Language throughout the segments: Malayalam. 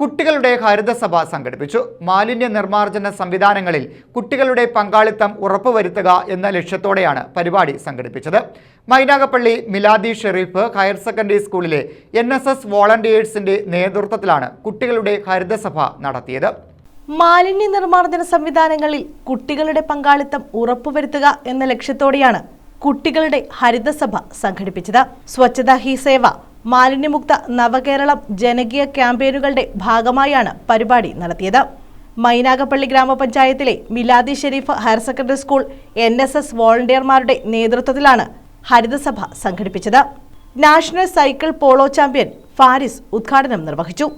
കുട്ടികളുടെ ഹരിതസഭ സംഘടിപ്പിച്ചു. മാലിന്യ നിർമ്മാർജന സംവിധാനങ്ങളിൽ കുട്ടികളുടെ പങ്കാളിത്തം ഉറപ്പുവരുത്തുക എന്ന ലക്ഷ്യത്തോടെയാണ് പരിപാടി സംഘടിപ്പിച്ചത്. മൈനാഗപ്പള്ളി മിലാദി ഷെറീഫ് ഹയർ സെക്കൻഡറി സ്കൂളിലെ എൻ എസ് എസ് വോളണ്ടിയേഴ്സിന്റെ നേതൃത്വത്തിലാണ് കുട്ടികളുടെ ഹരിതസഭ നടത്തിയത്. മാലിന്യ നിർമ്മാർജന സംവിധാനങ്ങളിൽ കുട്ടികളുടെ പങ്കാളിത്തം ഉറപ്പുവരുത്തുക എന്ന ലക്ഷ്യത്തോടെയാണ് കുട്ടികളുടെ ഹരിതസഭ സംഘടിപ്പിച്ചത്. സ്വച്ഛതാ ഹി സേവ മാലിന്യമുക്ത നവകേരളം ജനകീയ ക്യാമ്പയിനുകളുടെ ഭാഗമായാണ് പരിപാടി നടത്തിയത്. മൈനാഗപ്പള്ളി ഗ്രാമപഞ്ചായത്തിലെ Miladi Sherif higher secondary school N S S വോളണ്ടിയർമാരുടെ നേതൃത്വത്തിലാണ് ഹരിതസഭ സംഘടിപ്പിച്ചത്. National cycle polo champion Faris ഉദ്ഘാടനം നിർവഹിച്ചു.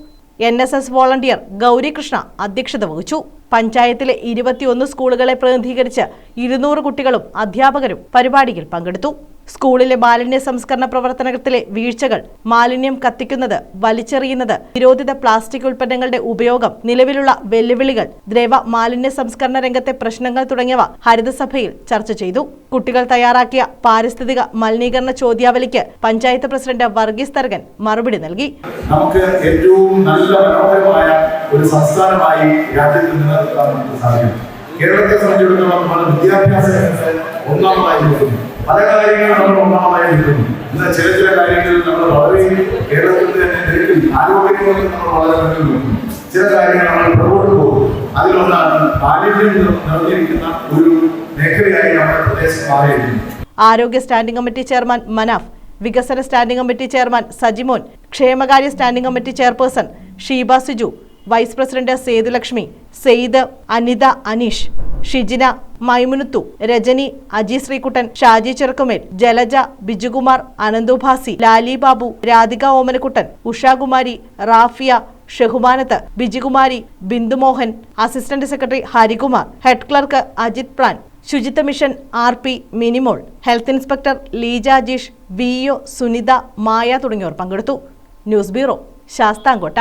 N S S volunteer Gaurikrishna അധ്യക്ഷത വഹിച്ചു. പഞ്ചായത്തിലെ ഇരുപത്തിയൊന്ന് സ്കൂളുകളെ പ്രതിനിധീകരിച്ച് ഇരുന്നൂറ് കുട്ടികളും അധ്യാപകരും പരിപാടിയിൽ പങ്കെടുത്തു. സ്കൂളിലെ മാലിന്യ സംസ്കരണ പ്രവർത്തനത്തിലെ വീഴ്ചകൾ മാലിന്യം കത്തിക്കുന്നത് വലിച്ചെറിയുന്നത് നിരോധിത പ്ലാസ്റ്റിക് ഉൽപ്പന്നങ്ങളുടെ ഉപയോഗം നിലവിലുള്ള വെല്ലുവിളികൾ ദ്രവ മാലിന്യ സംസ്കരണ രംഗത്തെ പ്രശ്നങ്ങൾ തുടങ്ങിയവ ഹരിതസഭയിൽ ചർച്ച ചെയ്തു. കുട്ടികൾ തയ്യാറാക്കിയ പാരിസ്ഥിതിക മലിനീകരണ ചോദ്യാവലിക്ക് പഞ്ചായത്ത് പ്രസിഡന്റ് വർഗീസ് തരകൻ മറുപടി നൽകി. നമുക്ക് ഏറ്റവും നല്ല മനോഹരമായ ഒരു സംസ്ഥാനമായി രാജ്യത്ത് നിലനിർത്താൻ കേരളത്തെ സംബന്ധിച്ചിടത്തോളം വിദ്യാഭ്യാസ രംഗത്ത് ഒന്നാമതായി പല കാര്യങ്ങളും നമ്മൾ ഒന്നാമതായി നിൽക്കുന്നു എന്നാൽ ചില ചില കാര്യങ്ങളിൽ നമ്മൾ വളരെ കേരളത്തിൽ തന്നെ നിരക്കിൽ ആരോഗ്യങ്ങളിൽ നമ്മൾ വളരെ മുന്നിൽ നിൽക്കുന്നു. ചില കാര്യങ്ങൾ നമ്മൾ പുറകോട്ട് പോകും അതിലൊന്നാണ് മാലിന്യം നിറഞ്ഞിരിക്കുന്ന ഒരു മേഖലയായി നമ്മുടെ പ്രദേശം മാറിയിരിക്കുന്നു. ആരോഗ്യ സ്റ്റാൻഡിംഗ് കമ്മിറ്റി ചെയർമാൻ മനാഫ് വികസന സ്റ്റാൻഡിംഗ് കമ്മിറ്റി ചെയർമാൻ സജിമോൻ ക്ഷേമകാര്യ standing committee chairperson Sheeba Siju vice president Sethulakshmi Sayed Anitha Aneesh Shijina Maimunuthu Rajani Aji Sreekuttan Shaji Cherukkumel Jalaja Bijukumar Ananthubhasi Lali Babu Radhika Omanakuttan Ushakumari Rafiya Shehumanath Bijikumari Bindumohan assistant secretary Harikumar head clerk Ajith Pran ശുചിത്വ mission R P Minimol health inspector Leeja Ajeesh V Sunitha Maya തുടങ്ങിയവർ പങ്കെടുത്തു. News bureau Sasthamkotta.